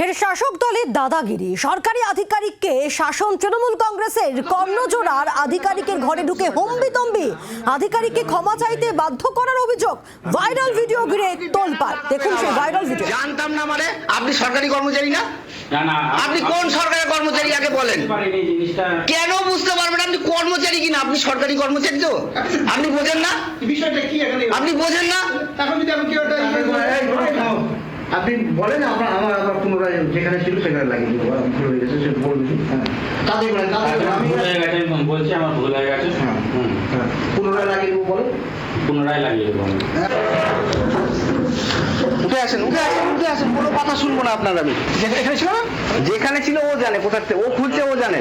ফের শাসক দলের দাদাগিরি সরকারি আধিকারিককে শাসন তৃণমূল কংগ্রেসের কর্ণজোড়ার আধিকারিকের ঘরে ঢুকে হম্বিতম্বি আধিকারিককে ক্ষমা চাইতে বাধ্য করার অভিযোগ ভাইরাল ভিডিও ঘিরে তোলপাড় দেখুন সেই ভাইরাল ভিডিও জানতাম না মানে আপনি সরকারি কর্মচারী না আপনি কোন সরকারি কর্মচারী আগে বলেন বুঝতে পারিনি এই জিনিসটা কেন বুঝতে পারবেন আপনি কর্মচারী কিনা আপনি সরকারি কর্মচারী তো আপনি বোঝেন না বিষয়টা কি এখানে আপনি বোঝেন না এখন যদি আমি কি ওটা আপনি বলেন আমরা আমার আবার পুনরায় যেখানে ছিল সেখানে লাগিয়ে দেবো। আমি ভুল হয়ে গেছে সে বলবি হ্যাঁ। তাদের বলেন তাদের আমি ভুল হয়ে গেছে আমি বলছি আমার ভুল হয়ে গেছে। হ্যাঁ। হুম, হ্যাঁ। পুনরায় লাগিয়ে দেবো বলো পুনরায় লাগিয়ে দেবো আমি। উঠে আসেন উঠে আসেন উঠে আসেন কোনো কথা শুনব না আপনার আমি। এখানে ছিল না? যেখানে ছিল ও জানে কোথার থেকে ও খুলছে ও জানে।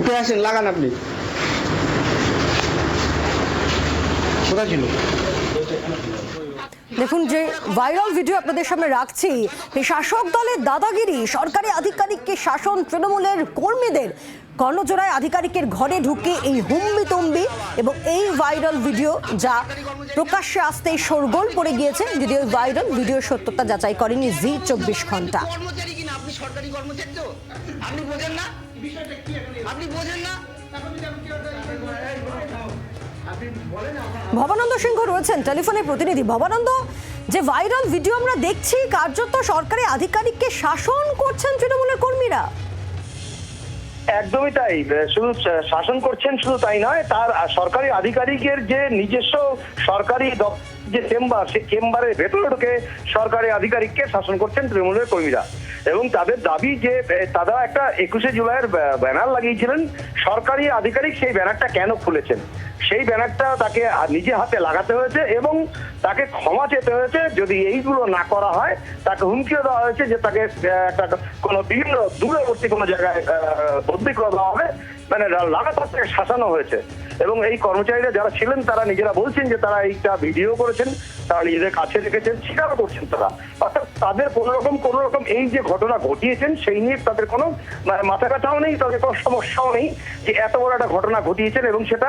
উঠে আসেন লাগান আপনি। কোথায় ছিল? দেখুন যে ভাইরাল ভিডিও আপনাদের সামনে রাখছি শাসক দলের দাদাগিরি, সরকারি আধিকারিককে শাসন তৃণমূলের কর্মীদের কর্ণজোড়ায় আধিকারিকের ঘরে ঢুকে এই হুম্বি তম্বি এবং এই ভাইরাল ভিডিও যা প্রকাশ্যে আসতেই শোরগোল পড়ে গিয়েছে। যদিও ভাইরাল ভিডিওর সত্যতা যাচাই করেনি জি চব্বিশ ঘণ্টা। আপনি বোঝেন না? ভবানন্দ সিংহ রয়েছেন, টেলিফোনে প্রতিনিধি। ভবানন্দ, যে ভাইরাল ভিডিও আমরা দেখছি, কার্যত সরকারি আধিকারিককে শাসন করছেন তৃণমূলের কর্মীরা? একদমই তাই। শুধু শাসন করছেন শুধু তাই নয়, তার সরকারি আধিকারিকের যে নিজস্ব সরকারি যে চেম্বার সেই চেম্বারের ভেতরে ঢুকে সরকারি আধিকারিককে শাসন করছেন তৃণমূলের কর্মীরা। এবং তাদের দাবি যে তারা একটা একুশে জুলাইয়ের ব্যানার লাগিয়েছিলেন। সরকারি আধিকারিক সেই ব্যানারটা কেন খুলেছেন? সেই ব্যানারটা তাকে নিজে হাতে লাগাতে হয়েছে এবং তাকে ক্ষমা চেতে হয়েছে। যদি এইগুলো না করা হয়, তাকে হুমকিও দেওয়া হয়েছে যে তাকে একটা কোনো বিভিন্ন দূরবর্তী কোনো জায়গায় বদলি করে দেওয়া হবে। মানে লাগাতার তাকে শাসানো হয়েছে। এবং এই কর্মচারীরা যারা ছিলেন, তারা নিজেরা বলছেন যে তারা এইটা ভিডিও করেছেন, তারা নিজেদের কাছে রেখেছেন, স্বীকারও করছেন তারা। অর্থাৎ তাদের কোনো রকম কোনো রকম এই যে ঘটনা ঘটিয়েছেন সেই নিয়ে তাদের কোনো মানে মাথা ব্যথাও নেই তাদের কোনো সমস্যাও নেই যে এত বড় একটা ঘটনা ঘটিয়েছেন এবং সেটা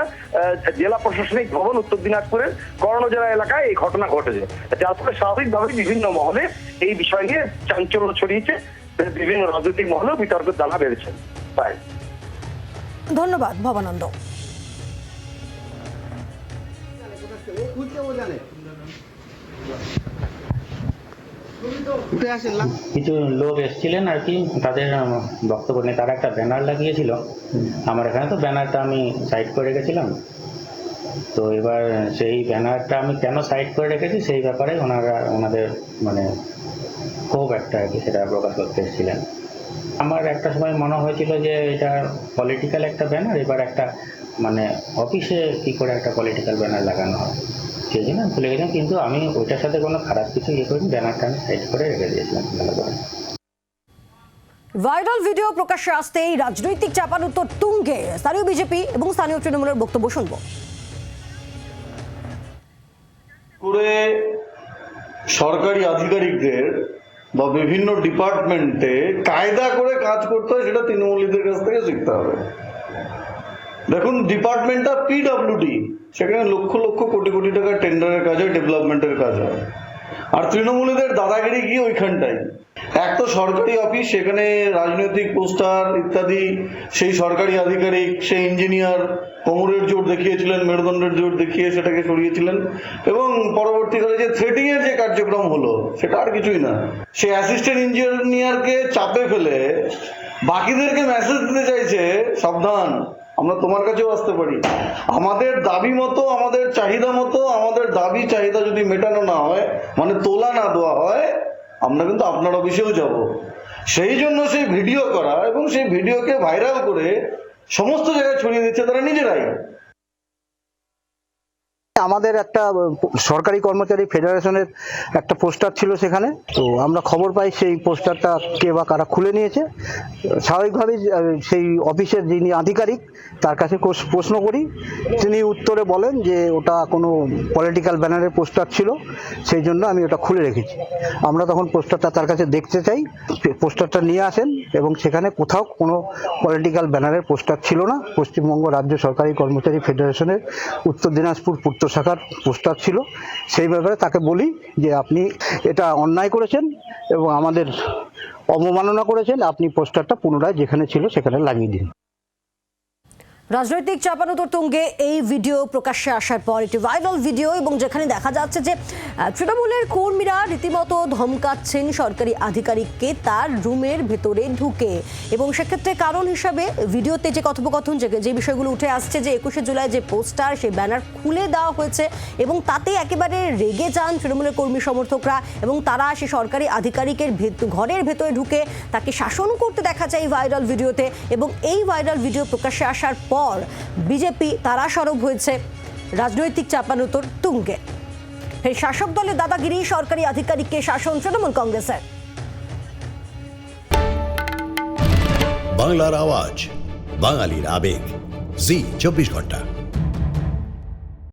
জেলা প্রশাসনিক ভবন উত্তর দিনাজপুরের কর্ণজেলা এলাকায় এই ঘটনা ঘটেছে। যার ফলে স্বাভাবিকভাবে বিভিন্ন মহলে এই বিষয় নিয়ে চাঞ্চল্য ছড়িয়েছে বিভিন্ন রাজনৈতিক মহলেও বিতর্কের জ্বালা বেড়েছে। তাই ধন্যবাদ ভবানন্দ। ও জানে। লাগান কিছু লোক এসেছিলেন আর কি, তাদের বক্তব্য নিয়ে। তারা একটা ব্যানার লাগিয়েছিল। আমার এখানে তো ব্যানারটা আমি সাইড করে রেখেছিলাম। তো এবার সেই ব্যানারটা আমি কেন সাইড করে রেখেছি, সেই ব্যাপারে ওনারা, ওনাদের মানে ক্ষোভ একটা আর কি সেটা প্রকাশ করতে এসেছিলেন। আমার একটা সময় মনে হয়েছিল যে এটা পলিটিক্যাল একটা ব্যানার এবার একটা মানে অফিসে কি করে একটা পলিটিক্যাল ব্যানার লাগানো হয়। জন্য আমি ভুলে গেছিলাম কিন্তু আমি ওইটার সাথে কোনো খারাপ কিছু ইয়ে করিনি ব্যানারটা আমি সাইড করে রেখে দিয়েছিলাম ভালো করে। ভাইরাল ভিডিও প্রকাশ্যে আসতেই রাজনৈতিক চাপানুত্তর তুঙ্গে। স্থানীয় বিজেপি এবং স্থানীয় তৃণমূলের বক্তব্য শুনব। করে সরকারি আধিকারিকদের বা বিভিন্ন ডিপার্টমেন্টে কায়দা করে কাজ করতে হয় সেটা তৃণমূলীদের কাছ থেকে শিখতে হবে। দেখুন ডিপার্টমেন্টটা পিডাব্লিউডি সেখানে লক্ষ লক্ষ কোটি কোটি টাকার টেন্ডারের কাজ হয় ডেভেলপমেন্টের কাজ হয়। আর তৃণমূলীদের দাদাগিরি কি ওইখানটাই? এক তো সরকারি অফিস সেখানে রাজনৈতিক পোস্টার ইত্যাদি, সেই সরকারি আধিকারিক, সেই ইঞ্জিনিয়ার কোমরের জোর দেখিয়েছিলেন, মেরুদণ্ডের জোর দেখিয়ে সেটাকে সরিয়েছিলেন এবং পরবর্তীকালে যে থ্রেটিং এর যে কার্যক্রম হলো, সেটা আর কিছুই না। সে অ্যাসিস্ট্যান্ট ইঞ্জিনিয়ারকে চাপে ফেলে বাকিদেরকে মেসেজ দিতে চাইছে, সাবধান। আমরা তোমার কাছেও আসতে পারি। আমাদের দাবি মতো, আমাদের চাহিদা মতো, আমাদের দাবি চাহিদা যদি মেটানো না হয় মানে তোলা না দেওয়া হয়, আমরা কিন্তু আপনার অফিসেও যাব। সেই জন্য সেই ভিডিও করা এবং সেই ভিডিওকে ভাইরাল করে সমস্ত জায়গায় ছড়িয়ে দিচ্ছে তারা নিজেরাই। আমাদের একটা সরকারি কর্মচারী ফেডারেশনের একটা পোস্টার ছিল সেখানে। তো আমরা খবর পাই সেই পোস্টারটা কে বা কারা খুলে নিয়েছে। স্বাভাবিকভাবেই সেই অফিসের যিনি আধিকারিক, তার কাছে প্রশ্ন করি। তিনি উত্তরে বলেন যে ওটা কোনো পলিটিক্যাল ব্যানারের পোস্টার ছিল, সেই জন্য আমি ওটা খুলে রেখেছি। আমরা তখন পোস্টারটা তার কাছে দেখতে চাই পোস্টারটা নিয়ে আসেন এবং সেখানে কোথাও কোনো পলিটিক্যাল ব্যানারের পোস্টার ছিল না। পশ্চিমবঙ্গ রাজ্য সরকারি কর্মচারী ফেডারেশনের উত্তর দিনাজপুর ছাত্র শাখার পোস্টার ছিল। সেই ব্যাপারে তাকে বলি যে আপনি এটা অন্যায় করেছেন এবং আমাদের অবমাননা করেছেন। আপনি পোস্টারটা পুনরায় যেখানে ছিল সেখানে লাগিয়ে দিন। রাজনৈতিক চাপানোতর তুঙ্গে এই ভিডিও প্রকাশ্যে আসার পর একটি ভাইরাল ভিডিও এবং যেখানে দেখা যাচ্ছে যে তৃণমূলের কর্মীরা রীতিমতো ধমকাচ্ছেন সরকারি আধিকারিককে তার রুমের ভেতরে ঢুকে। এবং সেক্ষেত্রে কারণ হিসাবে ভিডিওতে যে কথোপকথন যে বিষয়গুলো উঠে আসছে যে, একুশে জুলাই যে পোস্টার সেই ব্যানার খুলে দেওয়া হয়েছে এবং তাতে একেবারে রেগে যান তৃণমূলের কর্মী সমর্থকরা এবং তারা সে সরকারি আধিকারিকের ঘরের ভেতরে ঢুকে তাকে শাসন করতে দেখা যায় এই ভাইরাল ভিডিওতে। এবং এই ভাইরাল ভিডিও প্রকাশ্যে আসার পর বিজেপি তারা সরব হয়েছে। রাজনৈতিক চাপানোতর তুঙ্গে। এই শাসক দলের দাদাগিরি সরকারি আধিকারিককে শাসন তৃণমূল কংগ্রেসের। বাংলার আওয়াজ, বাঙালির আবেগ। জি, চব্বিশ ঘণ্টা।